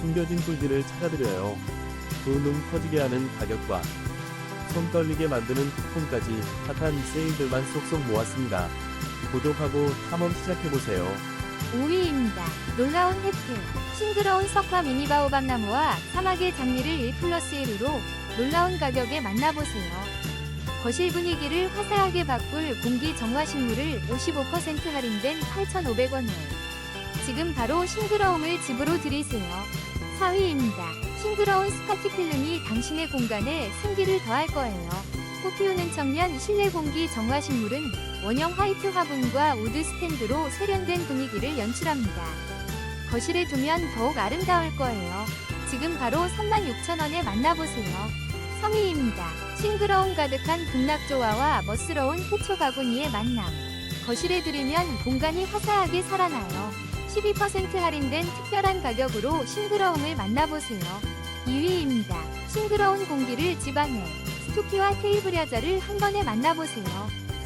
숨겨진 꿀들을 찾아드려요. 두눈 커지게 하는 가격과 손 떨리게 만드는 쿠폰까지 핫한 세일들만 쏙쏙 모았습니다. 구독하고 탐험 시작해보세요. 5위입니다. 놀라운 혜택. 싱그러운 석화 미니바오 밤 나무와 사막의 장미를 1 플러스 1으로 놀라운 가격에 만나보세요. 거실 분위기를 화사하게 바꿀 공기 정화 식물을 55% 할인된 8,500원에 지금 바로 싱그러움을 집으로 들이세요. 4위입니다. 싱그러운 스파티 필름이 당신의 공간에 생기를 더할 거예요. 꽃 피우는 청년 실내 공기 정화식물은 원형 화이트 화분과 우드 스탠드로 세련된 분위기를 연출합니다. 거실에 두면 더욱 아름다울 거예요. 지금 바로 36,000원에 만나보세요. 3위입니다. 싱그러움 가득한 극락조화와 멋스러운 해초 바구니의 만남. 거실에 두르면 공간이 화사하게 살아나요. 12% 할인된 특별한 가격으로 싱그러움을 만나보세요. 2위입니다. 싱그러운 공기를 집안에 스투키와 테이블 야자를 한 번에 만나보세요.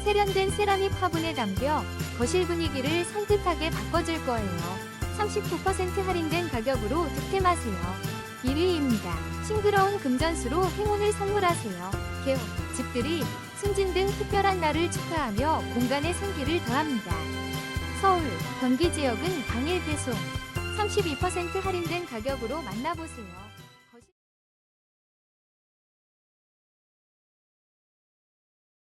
세련된 세라믹 화분에 담겨 거실 분위기를 산뜻하게 바꿔줄 거예요. 39% 할인된 가격으로 득템하세요. 1위입니다. 싱그러운 금전수로 행운을 선물하세요. 개호, 집들이, 승진 등 특별한 날을 축하하며 공간에 생기를 더합니다. 서울, 경기 지역은 당일 배송, 32% 할인된 가격으로 만나보세요.